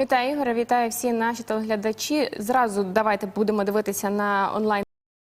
Вітаю Ігоре, вітаю всі наші телеглядачі. Зразу давайте будемо дивитися на онлайн.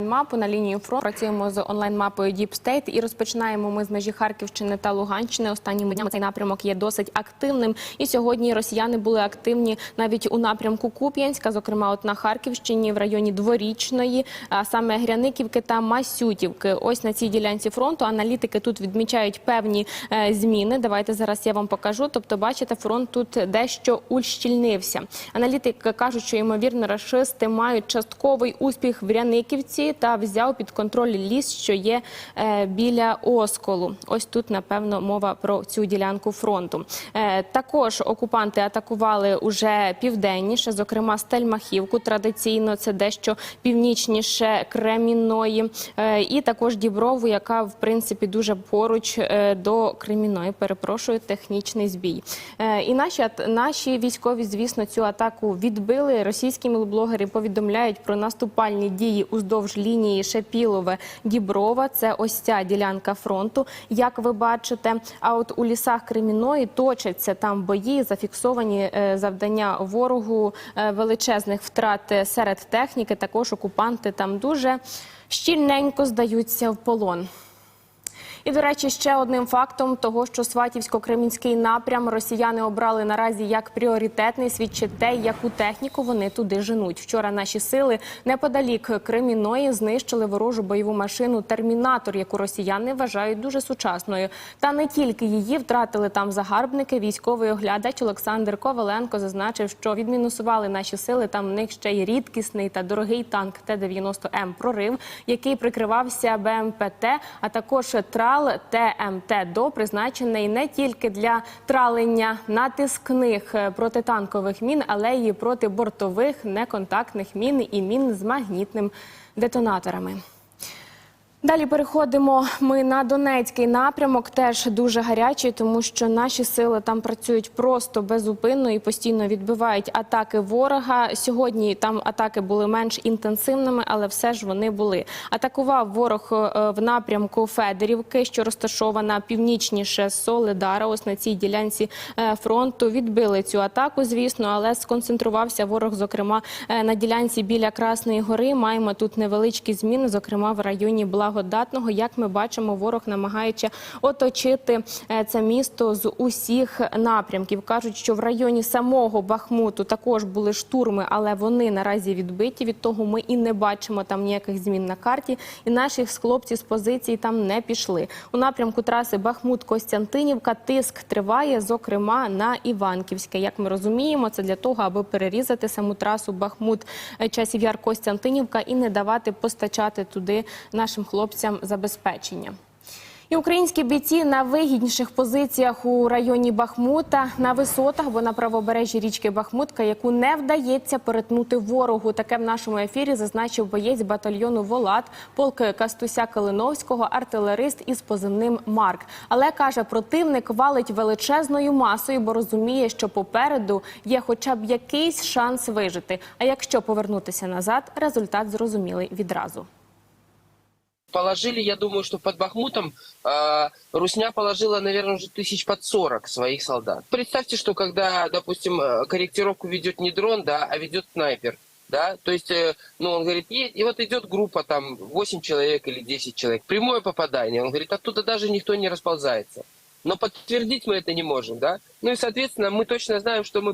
Мапу на лінію фронту працюємо з онлайн-мапою Deep State і розпочинаємо ми з межі Харківщини та Луганщини. Останніми днями цей напрямок є досить активним. І сьогодні росіяни були активні навіть у напрямку Куп'янська, зокрема, от на Харківщині в районі Дворічної, а саме Гряниківки та Масютівки. Ось на цій ділянці фронту аналітики тут відмічають певні е, зміни. Давайте зараз я вам покажу. Тобто, бачите, фронт тут дещо ущільнився. Аналітики кажуть, що ймовірно рашисти мають частковий успіх в Ряниківці та взяв під контроль ліс, що є е, біля Осколу. Ось тут, напевно, мова про цю ділянку фронту. Е, також окупанти атакували уже південніше, зокрема Стельмахівку. Традиційно це дещо північніше Кремінної, е, і також Діброву, яка в принципі дуже поруч до Кремінної. Перепрошую, технічний збій. І наші наші військові, звісно, цю атаку відбили. Російські блогери повідомляють про наступальні дії уздовж лінії Шепілове Діброва. Це ось ця ділянка фронту. Як ви бачите, а от у лісах Креміної точаться там бої, зафіксовані е, завдання ворогу е, величезних втрат серед техніки. Також окупанти там дуже щільненько здаються в полон. І, до речі, ще одним фактом того, що Сватівсько-Кремінський напрям росіяни обрали наразі як пріоритетний, свідчить те, яку техніку вони туди женуть. Вчора наші сили неподалік Креміної знищили ворожу бойову машину Термінатор, яку росіяни вважають дуже сучасною. Та не тільки її втратили там загарбники. Військовий оглядач Олександр Коваленко зазначив, що відмінусували наші сили. Там в них ще й рідкісний та дорогий танк Т-90М прорив, який прикривався БМПТ, а також трал ТМТ до призначений не тільки для тралення натискних е, протитанкових мін, але й проти бортових неконтактних мін і мін з магнітним детонаторами. Далі переходимо ми на Донецький напрямок, теж дуже гарячий, тому що наші сили там працюють просто безупинно і постійно відбивають атаки ворога. Сьогодні там атаки були менш інтенсивними, але все ж вони були. Атакував ворог е, в напрямку Федорівки, що розташована північніше Солидара. Ось на цій ділянці е, фронту відбили цю атаку, звісно, але сконцентрувався ворог, зокрема е, на ділянці біля Красної Гори. Маємо тут невеличкі зміни, зокрема в районі Благодатного. Як ми бачимо, ворог намагається оточити е, це місто з усіх напрямків. кажуть, що в районі самого Бахмуту також були штурми, але вони наразі відбиті. Від того ми і не бачимо там ніяких змін на карті. І наші хлопці з позицій там не пішли. У напрямку траси Бахмут-Костянтинівка тиск триває, зокрема на Іванківське. Як ми розуміємо, це для того, аби перерізати саму трасу Бахмут е, часів Яр Костянтинівка і не давати постачати туди нашим хлопцям забезпечення. І українські бійці на вигідніших позиціях у районі Бахмута на висотах, бо на правобережжі річки Бахмутка, яку не вдається перетнути ворогу. Таке в нашому ефірі зазначив боєць батальйону Волат, полк Кастуся Калиновського, артилерист із позивним Марк. Але каже, противник валить величезною масою, бо розуміє, що попереду є хоча б якийсь шанс вижити. А якщо повернутися назад, результат зрозумілий відразу. Положили, я думаю, что под Бахмутом э, Русня положила, наверное, уже тысяч под 40 своих солдат. Представьте, что когда, допустим, э, корректировку ведет не дрон, да, а ведет снайпер, да, то есть, э, ну, он говорит, и, и вот идет группа, там, 8 человек или 10 человек, прямое попадание, он говорит, оттуда даже никто не расползается. Но подтвердить мы это не можем, да. Ну и, соответственно, мы точно знаем, что мы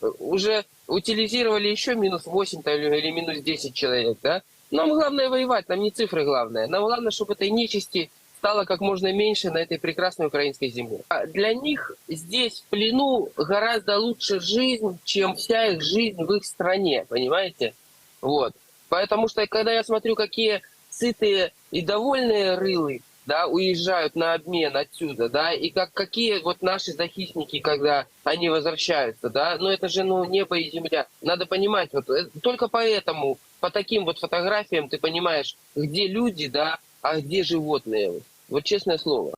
э, уже утилизировали еще минус 8 там, или минус 10 человек, да. Нам главное воевать, нам не цифры главное. Нам главное, чтобы этой нечисти стало как можно меньше на этой прекрасной украинской земле. А Для них здесь, в плену, гораздо лучше жизнь, чем вся их жизнь в их стране, понимаете? Вот. Потому что, когда я смотрю, какие сытые и довольные рылы, да, уезжают на обмен отсюда, да, и как, какие вот наши захисники, когда они возвращаются, да, ну это же, ну, небо и земля. Надо понимать, вот э, только поэтому, по таким вот фотографиям ты понимаешь, где люди, да, а где животные. Вот честное слово.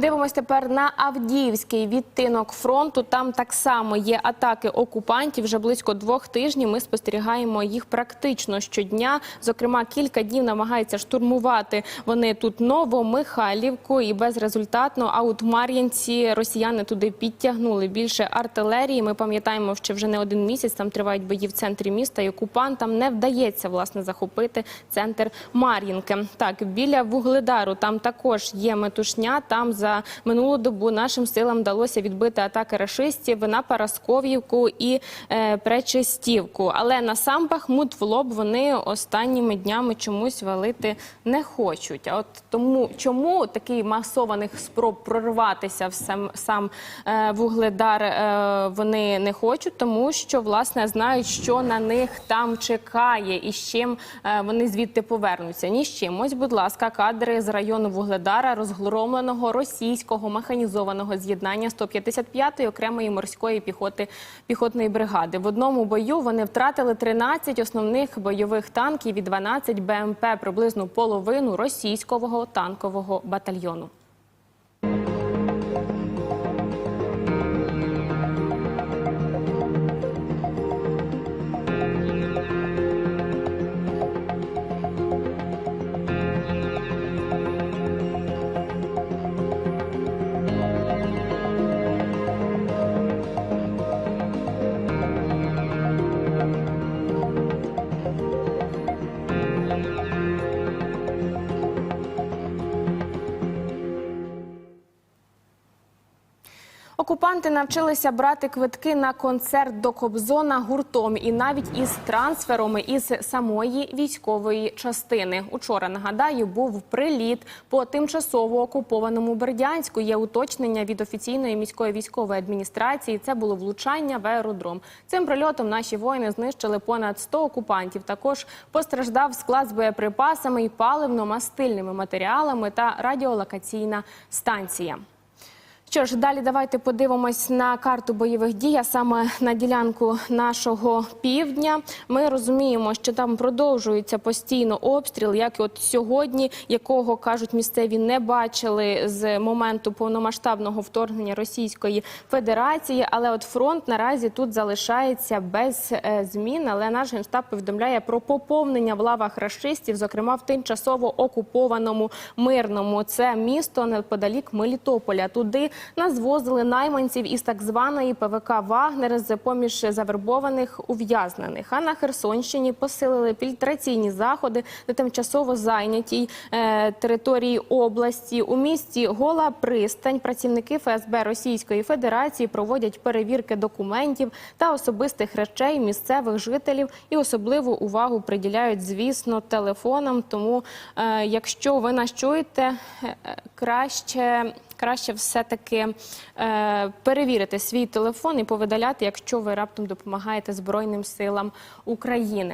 Дивимось тепер на Авдіївський відтинок фронту. Там так само є атаки окупантів. Вже близько двох тижнів ми спостерігаємо їх практично щодня. Зокрема, кілька днів намагаються штурмувати вони тут Новомихайлівку і безрезультатно. А от Мар'янці росіяни туди підтягнули більше артилерії. Ми пам'ятаємо, що вже не один місяць там тривають бої в центрі міста, і окупантам не вдається власне захопити центр Мар'їнки. Так, біля вугледару там також є метушня. Там за минулу добу нашим силам вдалося відбити атаки рашистів на Парасковівку і е, Пречистівку. Але на сам Бахмут в лоб вони останніми днями чомусь валити не хочуть. А от тому, чому такий масованих спроб прорватися в сам, сам е, вугледар е, вони не хочуть, тому що власне знають, що на них там чекає і з чим е, вони звідти повернуться. Ні з чим. Ось, будь ласка, кадри з району Вугледара, розгромленого російського механізованого з'єднання 155-ї окремої морської піхоти піхотної бригади. В одному бою вони втратили 13 основних бойових танків і 12 БМП, приблизно половину російського танкового батальйону. Окупанти навчилися брати квитки на концерт до Кобзона гуртом і навіть із трансферами із самої військової частини. Учора нагадаю, був приліт по тимчасово окупованому Бердянську. Є уточнення від офіційної міської військової адміністрації. Це було влучання в аеродром. Цим прильотом наші воїни знищили понад 100 окупантів. Також постраждав склад з боєприпасами і паливно-мастильними матеріалами та радіолокаційна станція. Що ж, далі давайте подивимось на карту бойових дій, а саме на ділянку нашого півдня. Ми розуміємо, що там продовжується постійно обстріл, як і от сьогодні, якого кажуть місцеві не бачили з моменту повномасштабного вторгнення Російської Федерації. Але от фронт наразі тут залишається без е, змін. Але наш генштаб повідомляє про поповнення в лавах рашистів, зокрема в тимчасово окупованому мирному. Це місто неподалік Мелітополя. Туди нас звозили найманців із так званої ПВК Вагнер з поміж завербованих ув'язнених. А на Херсонщині посилили фільтраційні заходи на тимчасово зайнятій е, території області. У місті Гола Пристань працівники ФСБ Російської Федерації проводять перевірки документів та особистих речей місцевих жителів і особливу увагу приділяють, звісно, телефонам. Тому, е, якщо ви нас чуєте, е, краще краще все-таки е, перевірити свій телефон і повидаляти, якщо ви раптом допомагаєте Збройним силам України.